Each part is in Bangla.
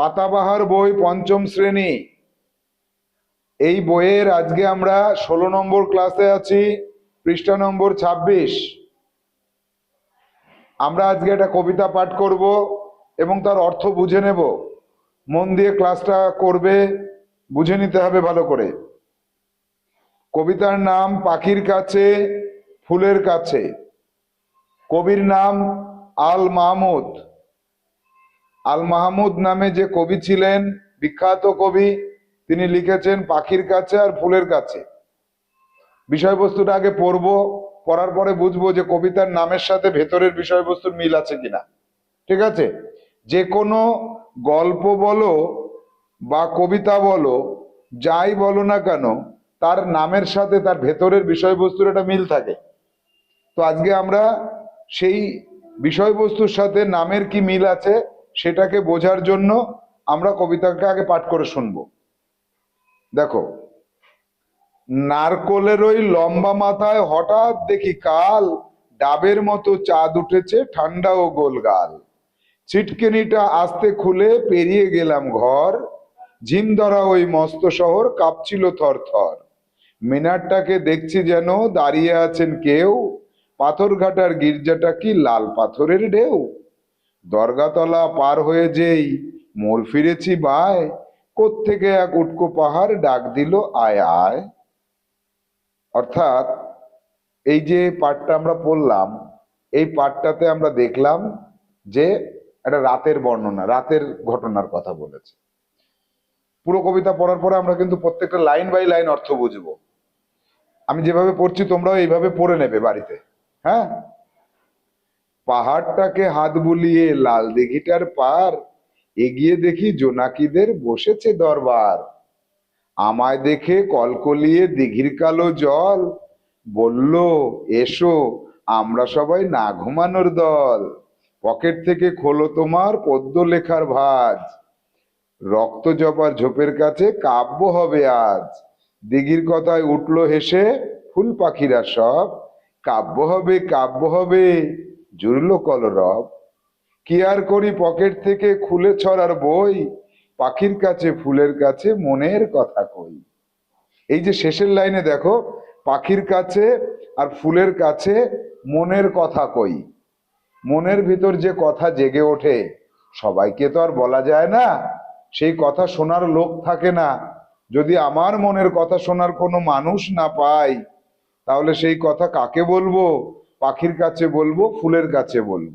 পাতাবাহার বই পঞ্চম শ্রেণি। এই বইয়ের আজকে আমরা ষোলো নম্বর ক্লাসে আছি, পৃষ্ঠা নম্বর ছাব্বিশ। আমরা আজকে একটা কবিতা পাঠ করব এবং তার অর্থ বুঝে নেব। মন দিয়ে ক্লাসটা করবে, বুঝে নিতে হবে ভালো করে। কবিতার নাম পাখির কাছে, ফুলের কাছে। কবির নাম আল মাহমুদ আল মাহমুদ নামে যে কবি ছিলেন, বিখ্যাত কবি, তিনি লিখেছেন পাখির কাছে আর ফুলের কাছে। বিষয়বস্তুটা আগে পড়ব, পড়ার পরে বুঝব যে কবিতার নামের সাথে ভেতরের বিষয়বস্তুর মিল আছে কিনা। ঠিক আছে? যে কোনো গল্প বলো বা কবিতা বলো, যাই বলো না কেন, তার নামের সাথে তার ভেতরের বিষয়বস্তুর একটা মিল থাকে। তো আজকে আমরা সেই বিষয়বস্তুর সাথে নামের কি মিল আছে সেটাকে বোঝার জন্য আমরা কবিতাকে আগে পাঠ করে শুনব। দেখো, নারকোলের ওই লম্বা মাথায় হঠাৎ দেখি কাল ডাবের মতো চাঁদ উঠেছে ঠান্ডা ও গোলগাল ছিটকেনিটা আস্তে খুলে পেরিয়ে গেলাম ঘর ঝিম ধরা ওই মস্ত শহর কাঁপছিল থর থর মিনারটাকে দেখছি যেন দাঁড়িয়ে আছেন কেউ, পাথরঘাটার গির্জাটা কি লাল পাথরের ঢেউ? দরগাতলা পার হয়ে যেই মোড় ফিরেছি বায় কোত্থেকে এক উটকো পাহাড় ডাক দিল, আয় আয়। অর্থাৎ এই যে পাঠটা আমরা পড়লাম, এই পাঠটাতে আমরা দেখলাম যে একটা রাতের বর্ণনা, রাতের ঘটনার কথা বলেছে। পুরো কবিতা পড়ার পরে আমরা কিন্তু প্রত্যেকটা লাইন বাই লাইন অর্থ বুঝব। আমি যেভাবে পড়ছি তোমরাও এইভাবে পড়ে নেবে বাড়িতে হ্যাঁ? পাহাড়টাকে হাত বুলিয়ে লাল দিঘিটার পার, এগিয়ে দেখি জোনাকিদের বসেছে দরবার। আমায় দেখে কলকলিয়ে দিঘির কালো জল, বলল, এসো, আমরা সবাই না ঘুমানোর দল। পকেট থেকে খোলো তোমার পদ্য লেখার ভাজ। রক্ত জবার ঝোপের কাছে কাব্য হবে আজ। দিঘির কথায় উঠল হেসে, ফুল পাখিরা সব, কাব্য হবে কাব্য হবে। জুড়লো কলরব। কি আর করি পকেট থেকে খুলে ছড়ার বই? পাখির কাছে, ফুলের কাছে, মনের কথা কই। এই যে শেষের লাইনে দেখো, পাখির কাছে আর ফুলের কাছে মনের কথা কই। মনের ভিতর যে কথা জেগে ওঠে, সবাইকে তো আর বলা যায় না, সেই কথা শোনার লোক থাকে না। যদি আমার মনের কথা শোনার কোনো মানুষ না পাই তাহলে সেই কথা কাকে বলব? পাখির কাছে বলব, ফুলের কাছে বলব।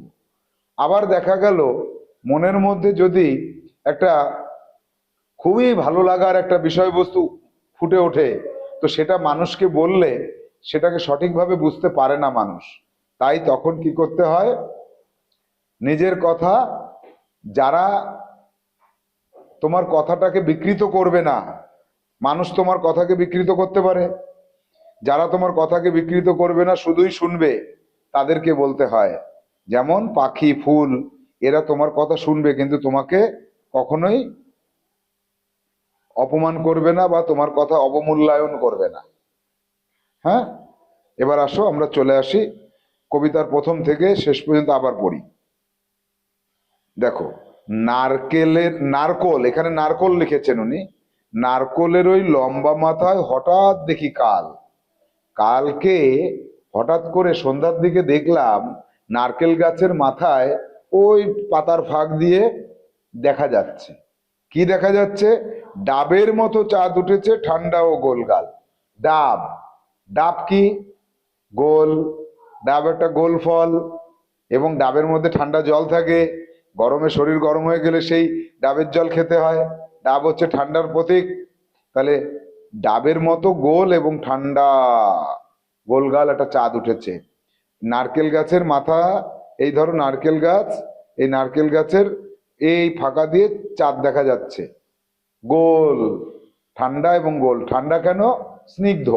আবার দেখা গেল, মনের মধ্যে যদি একটা খুবই ভালো লাগার একটা বিষয়বস্তু ফুটে ওঠে, তো সেটা মানুষকে বললে সেটাকে সঠিকভাবে বুঝতে পারে না মানুষ। তাই তখন কি করতে হয়? নিজের কথা যারা তোমার কথাটাকে বিকৃত করবে না, মানুষ তোমার কথাকে বিকৃত করতে পারে। যারা তোমার কথাকে বিকৃত করবে না, শুধুই শুনবে। তাদেরকে বলতে হয়, যেমন পাখি, ফুল, এরা তোমার কথা শুনবে, কিন্তু তোমাকে কখনোই অপমান করবে না বা তোমার কথা অবমূল্যায়ন করবে না। হ্যাঁ? এবার আসো, আমরা চলে আসি। কবিতার প্রথম থেকে শেষ পর্যন্ত আবার পড়ি। দেখো নারকেলের নারকোল, এখানে নারকোল লিখেছেন উনি। নারকোলের ওই লম্বা মাথায় হঠাৎ দেখি কাল। কালকে হঠাৎ করে সন্ধ্যার দিকে দেখলাম নারকেল গাছের মাথায় ওই পাতার ফাঁক দিয়ে দেখা যাচ্ছে। কি দেখা যাচ্ছে? ডাবের মতো চাঁদ উঠেছে ঠান্ডা ও গোলগাল ডাব। ডাব কি? গোল। ডাব একটা গোল ফল এবং ডাবের মধ্যে ঠান্ডা জল থাকে। গরমে শরীর গরম হয়ে গেলে সেই ডাবের জল খেতে হয়। ডাব হচ্ছে ঠান্ডার প্রতীক। তাহলে ডাবের মতো গোল এবং ঠান্ডা। গোলগাল একটা চাঁদ উঠেছে। নারকেল গাছের মাথা, এই ধরো নারকেল গাছ, এই নারকেল গাছের এই ফাঁকা দিয়ে চাঁদ দেখা যাচ্ছে। গোল, ঠান্ডা এবং গোল। ঠান্ডা কেন? স্নিগ্ধ।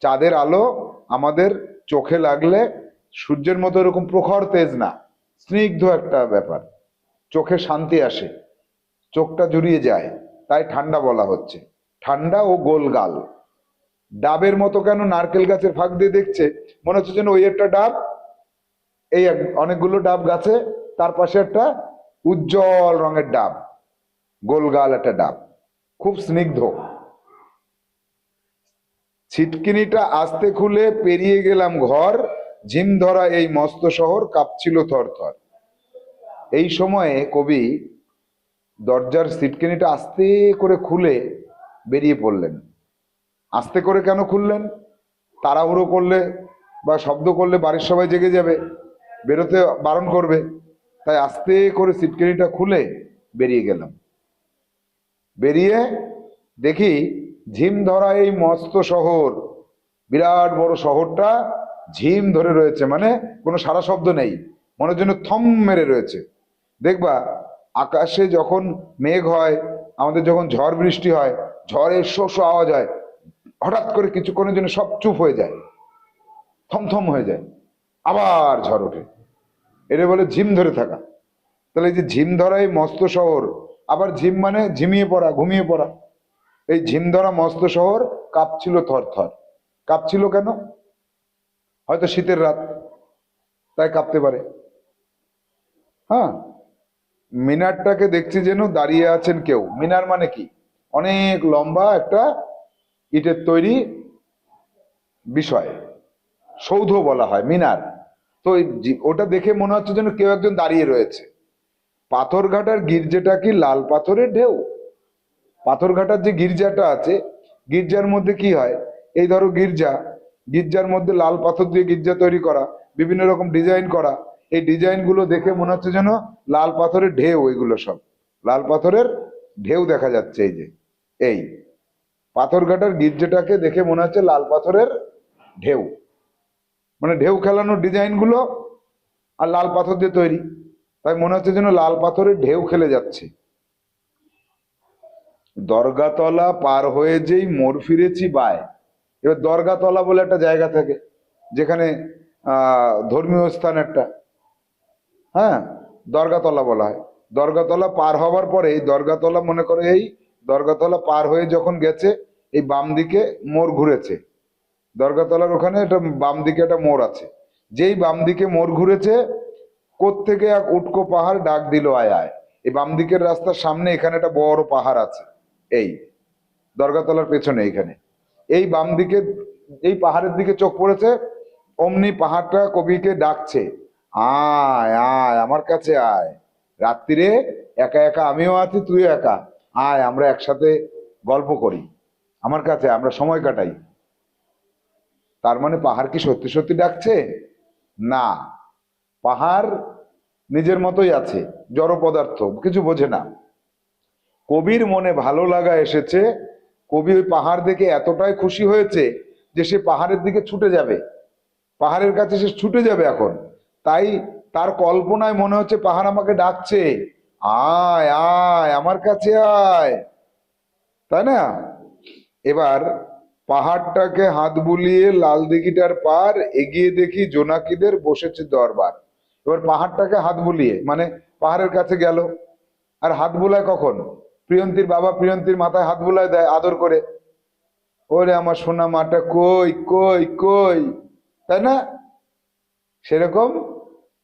চাঁদের আলো আমাদের চোখে লাগলে সূর্যের মতো এরকম প্রখর তেজ না। স্নিগ্ধ একটা ব্যাপার। চোখে শান্তি আসে। চোখটা জুড়িয়ে যায়। তাই ঠান্ডা বলা হচ্ছে। ঠান্ডা ও গোলগাল। ডাবের মতো কেন নারকেল গাছের ফাঁক দিয়ে দেখছে? মনে হচ্ছে যেন ওই একটা ডাব, এই অনেকগুলো ডাব গাছে, তার পাশে একটা উজ্জ্বল রঙের ডাব, গোলগাল একটা ডাব। খুব স্নিগ্ধ। ছিটকিনিটা আস্তে খুলে পেরিয়ে গেলাম ঘর, ঝিম ধরা এই মস্ত শহর কাঁপছিল থরথর এই সময়ে কবি দরজার সিটকিনিটা আস্তে করে খুলে বেরিয়ে পড়লেন। আস্তে করে কেন খুললেন? তাড়াহুড়ো করলে বা শব্দ করলে বাড়ির সবাই জেগে যাবে, বেরোতে বারণ করবে। তাই আস্তে করে সিটকিনিটা খুলে বেরিয়ে গেলাম। বেরিয়ে দেখি ঝিম ধরা এই মস্ত শহর, বিরাট বড় শহরটা ঝিম ধরে রয়েছে মানে কোনো সারা শব্দ নেই, মনের জন্য থম মেরে রয়েছে। দেখবা, আকাশে যখন মেঘ হয়, আমাদের যখন ঝড় বৃষ্টি হয়, ঝড়ের শো শো আওয়াজ হয় হঠাৎ করে কিছুক্ষণের জন্য সব চুপ হয়ে যায়, থমথম হয়ে যায়, আবার ঝড় ওঠে। এটা বলে ঝিম ধরে থাকা। তাহলে এই যে ঝিম ধরা এই মস্ত শহর, আবার ঝিম মানে ঝিমিয়ে পড়া, ঘুমিয়ে পড়া। এই ঝিম ধরা মস্ত শহর কাঁপছিল থর থর। কাঁপছিল কেন? হয়তো শীতের রাত, তাই কাঁপতে পারে। হ্যাঁ মিনারটাকে দেখছি যেন দাঁড়িয়ে আছেন কেউ। মিনার মানে কি? অনেক লম্বা একটা ইটের তৈরি বিষয়, সৌধ বলা হয়, মিনার। তো ওটা দেখে মনে হচ্ছে যেন কেউ একজন দাঁড়িয়ে রয়েছে। পাথরঘাটার গির্জাটা কি লাল পাথরের ঢেউ? পাথরঘাটার যে গির্জাটা আছে, গির্জার মধ্যে কি হয়? এই ধরো গির্জা, গির্জার মধ্যে লাল পাথর দিয়ে গির্জা তৈরি করা, বিভিন্ন রকম ডিজাইন করা। এই ডিজাইনগুলো দেখে মনে হচ্ছে যেন লাল পাথরের ঢেউ এগুলো সব। লাল পাথরের ঢেউ দেখা যাচ্ছে এই যে, এই। পাথরঘাটার গির্জেটাকে দেখে মনে হচ্ছে লাল পাথরের ঢেউ। মানে ঢেউ খেলানোর ডিজাইনগুলো আর লাল পাথর দিয়ে তৈরি। তাই মনে হচ্ছে যেন লাল পাথরের ঢেউ খেলে যাচ্ছে। দরগাতলা পার হয়ে যেই মোর ফিরেছি বায় এবার দরগাতলা বলে একটা জায়গা থাকে, যেখানে ধর্মীয় স্থান একটা। হ্যাঁ? দরগাতলা বলা হয়। দরগাতলা পার হবার পরে এই দরগাতলা মনে করে এই দরগাতলা পার হয়ে যখন গেছে, এই বাম দিকে মোড় ঘুরেছে। দরগাতলার ওখানে একটা বাম দিকে একটা মোড় আছে। যেই বাম দিকে মোড় ঘুরেছে, কোত্থেকে এক উটকো পাহাড় ডাক দিল, আয় আয়। এই বাম দিকের রাস্তার সামনে এখানে একটা বড় পাহাড় আছে। এই দরগাতলার পেছনে এইখানে এই বাম দিকে, এই পাহাড়ের দিকে চোখ পড়েছে, অমনি পাহাড়টা কবিকে ডাকছে, আয় আয়, আমার কাছে আয়। রাত্রিরে একা একা আমিও আছি, তুইও একা। আয়, আমরা একসাথে গল্প করি। আমার কাছে, আমরা সময় কাটাই। তার মানে পাহাড় কি সত্যি সত্যি ডাকছে? না। পাহাড় নিজের মতোই আছে, জড় পদার্থ, কিছু বোঝে না। কবির মনে ভালো লাগা এসেছে, কবি ওই পাহাড় দেখে এতটাই খুশি হয়েছে যে সে পাহাড়ের দিকে ছুটে যাবে। পাহাড়ের কাছে সে ছুটে যাবে এখন। তাই তার কল্পনায় মনে হচ্ছে পাহাড় আমাকে ডাকছে। আয় আয়, আমার কাছে আয়। তাই না? এবার পাহাড়টাকে হাত বুলিয়ে লাল দিঘিটার পার এগিয়ে দেখি জোনাকিদের বসেছে দরবার। এবার পাহাড়টাকে হাত বুলিয়ে মানে পাহাড়ের কাছে গেল। আর হাত বুলায় কখন? প্রিয়ন্তীর বাবা প্রিয়ন্তীর মাথায় হাত বুলায় দেয় আদর করে। ওরে আমার সোনা মাটা কই কই কই? তাই না? সেরকম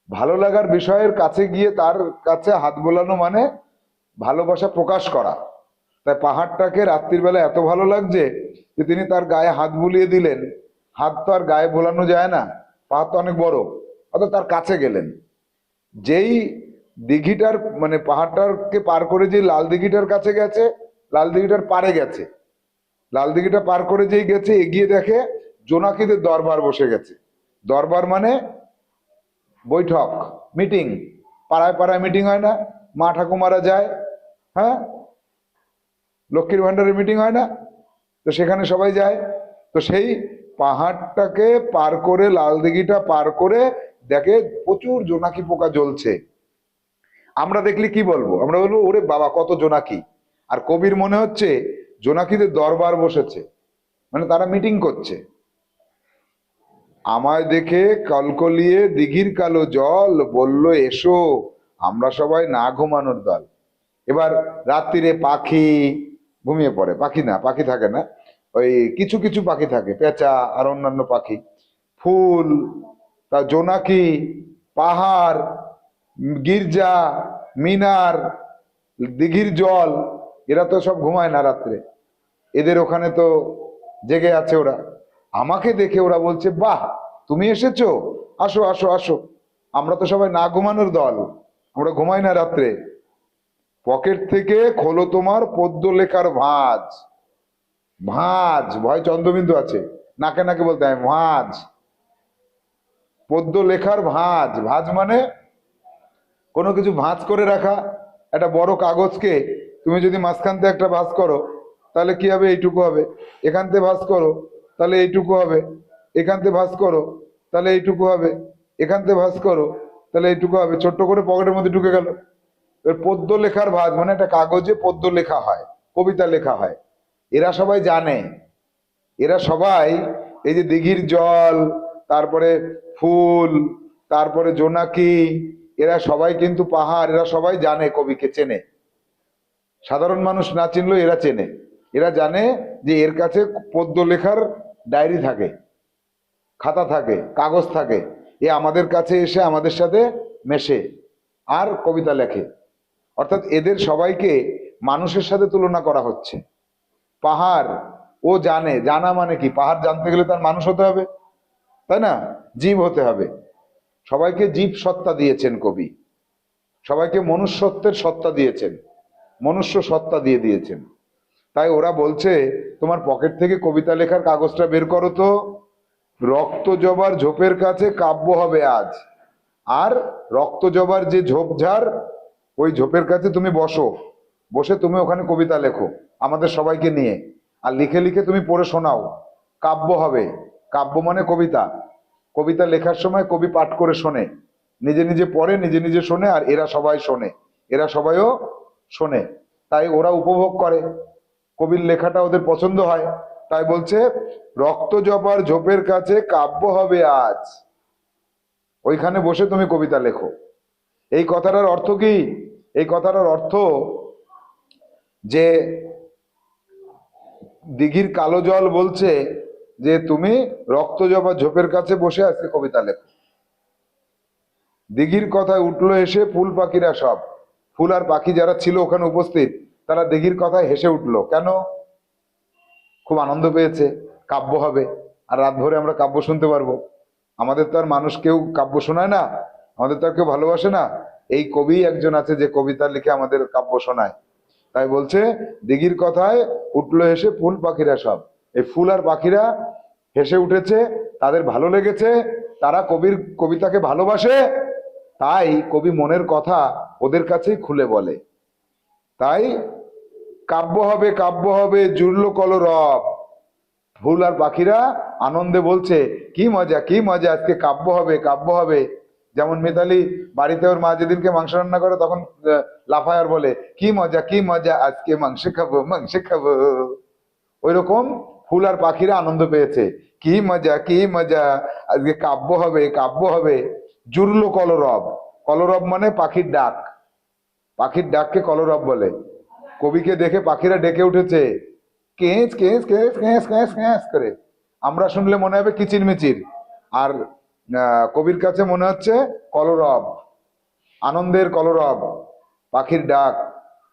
ভালো লাগার বিষয়ের কাছে গিয়ে তার কাছে হাত বোলানো মানে ভালোবাসা প্রকাশ করা। তাই পাহাড়টাকে রাত্রির বেলা এত ভালো লাগছে যে তিনি তার গায়ে হাত বুলিয়ে দিলেন। হাত তো আর গায়ে বোলানো যায় না পাহাড় তো অনেক বড়, অর্থাৎ তার কাছে গেলেন। যেই দিঘিটার মানে পাহাড়টাকে পার করে যে লাল দিঘিটার কাছে গেছে, লাল দিঘিটার পারে গেছে। লাল দিঘিটা পার করে যেই গেছে, এগিয়ে দেখে জোনাকিদের দরবার বসে গেছে। দরবার মানে বৈঠক, মিটিং। পাড়ায় পাড়ায় মিটিং হয় না, মা ঠাকুমারা যায় হ্যাঁ? লক্ষ্মীর ভান্ডারের মিটিং হয় না, তো সেখানে সবাই যায়। তো সেই পাহাড়টাকে পার করে, লাল দিঘিটা পার করে, দেখে প্রচুর জোনাকি পোকা জ্বলছে। আমরা দেখলে কি বলব? আমরা বলব, ওরে বাবা, কত জোনাকি। আর কবির মনে হচ্ছে, জোনাকিদের দরবার বসেছে। মানে তারা মিটিং করছে। আমায় দেখে কলকলিয়ে দিঘির কালো জল বলল, এসো, আমরা সবাই না ঘুমানোর দল। এবার রাত্রিরে পাখি ঘুমিয়ে পড়ে। পাখি না, পাখি থাকে না। ওই কিছু কিছু পাখি থাকে, পেঁচা আর অন্যান্য পাখি। ফুল, তা জোনাকি, পাহাড়, গির্জা, মিনার, দিঘির জল, এরা তো সব ঘুমায় না রাত্রে। এদের ওখানে তো জেগে আছে ওরা। আমাকে দেখে ওরা বলছে, বাহ, তুমি এসেছ? আসো আসো আসো। আমরা তো সবাই না ঘুমানোর দল। আমরা ঘুমাই না রাত্রে। পকেট থেকে খোলো তোমার পদ্য লেখার ভাঁজ। ভাঁজ, ভয় চন্দ্রবিন্দু আছে। নাকে নাকে বলতে হয়, ভাঁজ। পদ্য লেখার ভাঁজ। ভাঁজ মানে কোনো কিছু ভাঁজ করে রাখা। একটা বড় কাগজকে তুমি যদি মাঝখান থেকে একটা ভাঁজ করো, তাহলে কি হবে? এইটুকু হবে। এখান থেকে ভাঁজ করো। তাহলে এইটুকু হবে। এখান থেকে ভাঁজ করো, তাহলে এইটুকু হবে। এখান থেকে ভাঁজ করো, তাহলে এইটুকু হবে। ছোট্ট করে পকেটের মধ্যে ঢুকে গেল। পদ্য লেখার ভাঁজ মানে একটা কাগজে পদ্য লেখা হয়, কবিতা লেখা হয়। এরা সবাই জানে। এরা সবাই এই যে দিঘির জল, তারপরে ফুল, তারপরে জোনাকি, এরা সবাই কিন্তু পাহাড়, এরা সবাই জানে, কবিকে চেনে। সাধারণ মানুষ না চিনলেও এরা চেনে। এরা জানে যে এর কাছে পদ্য লেখার ডায়েরি থাকে, খাতা থাকে, কাগজ থাকে। এ আমাদের কাছে এসে আমাদের সাথে মেশে আর কবিতা লেখে। অর্থাৎ এদের সবাইকে মানুষের সাথে তুলনা করা হচ্ছে। পাহাড়, ও জানে। জানা মানে কি? পাহাড় জানতে গেলে তার মানুষ হতে হবে, তাই না? জীব হতে হবে। সবাইকে জীব সত্তা দিয়েছেন কবি। সবাইকে মনুষ্যত্বের সত্তা দিয়েছেন, মনুষ্য সত্তা দিয়ে দিয়েছেন। তাই ওরা বলছে, তোমার পকেট থেকে কবিতা লেখার কাগজটা বের করো তো। রক্ত জবার ঝোপের কাছে কাব্য হবে আজ। আর রক্ত জবার যে ঝোপঝাড় ওই ঝোপের কাছে তুমি বসো। বসে তুমি ওখানে কবিতা লেখো, আমাদের সবাইকে নিয়ে। আর লিখে লিখে তুমি পড়ে শোনাও। কাব্য হবে। কাব্য মানে কবিতা। কবিতা লেখার সময় কবি পাঠ করে শোনে। নিজে নিজে পড়ে, নিজে নিজে শোনে, আর এরা সবাই শোনে। এরা সবাইও শোনে। তাই ওরা উপভোগ করে। কবির লেখাটা ওদের পছন্দ হয়। তাই বলছে, রক্ত জপার ঝোপের কাছে কাব্য হবে আজ। ওইখানে বসে তুমি কবিতা লেখো। এই কথাটার অর্থ কি? এই কথাটার অর্থ যে দিঘির কালো জল বলছে যে, তুমি রক্ত জবা ঝোপের কাছে বসে আজকে কবিতা লেখো। দিঘির কথায় উঠল এসে ফুল পাখিরা সব। ফুল আর পাখি যারা ছিল ওখানে উপস্থিত। তারা দিঘির কথায় হেসে উঠল, কেন? খুব আনন্দ পেয়েছে, কাব্য হবে, আর রাত ভরে আমরা কাব্য শুনতে পারব। আমাদের তো আর মানুষ কেউ কাব্য শোনায় না, আমাদের তো আর কেউ ভালোবাসে না। এই কবি একজন আছে যে কবিতা লিখে আমাদের কাব্য শোনায়। তাই বলছে, দিঘির কথায় উঠল হেসে ফুল পাখিরা সব। এই ফুল আর পাখিরা হেসে উঠেছে, তাদের ভালো লেগেছে, তারা কবির কবিতাকে ভালোবাসে, তাই কবি মনের কথা ওদের কাছেই খুলে বলে। তাই কাব্য হবে কাব্য হবে, জুড়লো কলরব। ফুল আর পাখিরা আনন্দে বলছে, কি মজা কি মজা, আজকে কাব্য হবে কাব্য হবে। যেমন মিতালি বাড়িতে ওর মা যেদিনকে মাংস রান্না করে তখন লাফায় আর বলে, কি মজা কি মজা, আজকে মাংস খাব মাংস খাব। ওই রকম ফুল আর পাখিরা আনন্দ পেয়েছে, কি মজা কি মজা, আজকে কাব্য হবে কাব্য হবে। জুড়লো কলরব কলরব মানে পাখির ডাক। পাখির ডাককে কলরব বলে। কবিকে দেখে পাখিরা ডেকে উঠেছে, কেঁচ কেঁচ কেঁচ কেঁচ কেঁচ কেঁচ করে। আমরা শুনলে মনে হবে কিচিরমিচির আর কবির কাছে মনে হচ্ছে কলরব, আনন্দের কলরব, পাখির ডাক।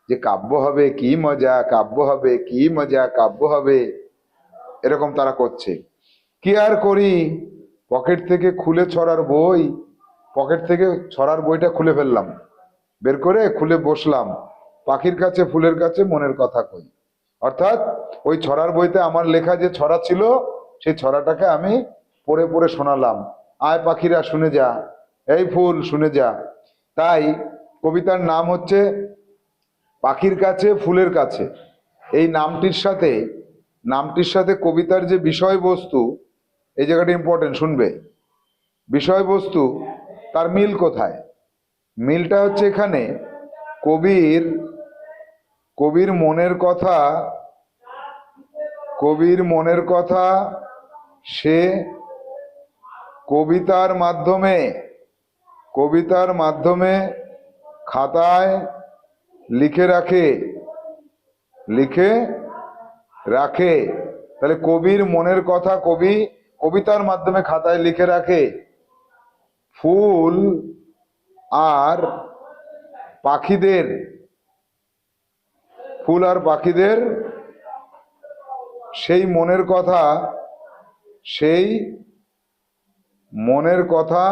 যে কাব্য হবে, কি মজা, কাব্য হবে, কি মজা, কাব্য হবে, এরকম তারা করছে। কি আর করি? পকেট থেকে খুলে ছড়ার বই, পকেট থেকে ছড়ার বইটা খুলে ফেললাম। বের করে খুলে বসলাম। পাখির কাছে, ফুলের কাছে মনের কথা কই। অর্থাৎ ওই ছড়ার বইতে আমার লেখা যে ছড়া ছিল, সেই ছড়াটাকে আমি পড়ে পড়ে শোনালাম। আয় পাখিরা, শুনে যা। এই ফুল, শুনে যা। তাই কবিতার নাম হচ্ছে পাখির কাছে, ফুলের কাছে। এই নামটির সাথে নামটির সাথে কবিতার যে বিষয়বস্তু, এই জায়গাটা ইম্পর্টেন্ট শুনবে? বিষয়বস্তু, তার মিল কোথায়? মিলটা হচ্ছে এখানে। কবির কবির মনের কথা, কবির মনের কথা সে কবিতার মাধ্যমে কবিতার মাধ্যমে খাতায় লিখে রাখে লিখে রাখে। তাহলে কবির মনের কথা কবি, কবিতার মাধ্যমে খাতায় লিখে রাখে। ফুল আর পাখিদের, ফুল আর পাখিদের, সেই মনের কথা, সেই মনের কথা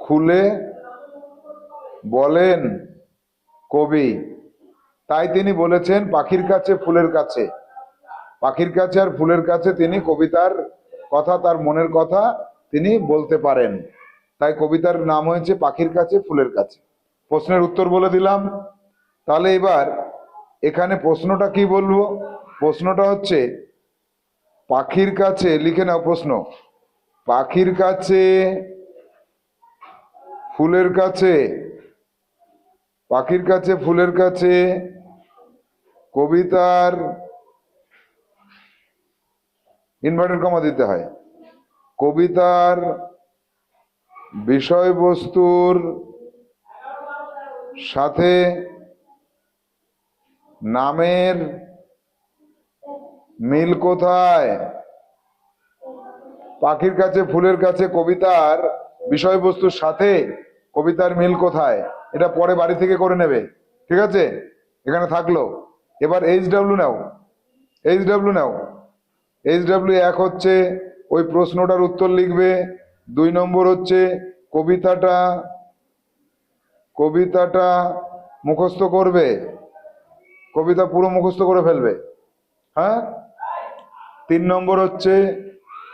খুলে বলেন কবি। তাই তিনি বলেছেন, পাখির কাছে, ফুলের কাছে। পাখির কাছে আর ফুলের কাছে তিনি কবিতার কথা, তার মনের কথা তিনি বলতে পারেন। তাই কবিতার নাম হয়েছে পাখির কাছে, ফুলের কাছে। প্রশ্নের উত্তর বলে দিলাম। তাহলে এবার এখানে প্রশ্নটা কি বলব? প্রশ্নটা হচ্ছে, পাখির কাছে, লিখে নাও প্রশ্ন। পাখির কাছে, ফুলের কাছে, পাখির কাছে, ফুলের কাছে, কবিতার ইনভার্টার কমা দিতে হয়। কবিতার বিষয়বস্তুর সাথে নামের মিল কোথায়? পাখির কাছে, ফুলের কাছে কবিতার বিষয়বস্তুর সাথে কবিতার মিল কোথায়? এটা পরে বাড়ি থেকে করে নেবে। ঠিক আছে? এখানে থাকল। এবার এইচ ডাব্লিউ নাও। এইচ ডাব্লিউ নাও। এইচ ডাব্লিউ এক হচ্ছে ওই প্রশ্নটার উত্তর লিখবে। দুই নম্বর হচ্ছে কবিতাটা কবিতাটা মুখস্থ করবে। কবিতা পুরো মুখস্থ করে ফেলবে। হ্যাঁ? তিন নম্বর হচ্ছে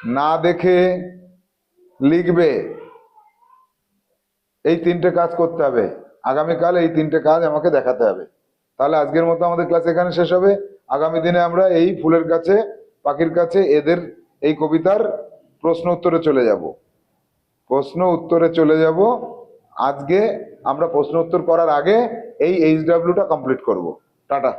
না দেখে লিখবে। এই তিনটে কাজ করতে হবে। আগামীকাল এই তিনটে কাজ আমাকে দেখাতে হবে। তাহলে আজকের মতো আমাদের ক্লাস এখানে শেষ হবে। আগামী দিনে আমরা এই ফুলের কাছে পাখির কাছে এদের এই কবিতার প্রশ্ন উত্তরে চলে যাব। প্রশ্ন উত্তরে চলে যাব। আজকে আমরা প্রশ্ন উত্তর করার আগে এই এইচ ডাব্লিউটা কমপ্লিট করব। টাটা।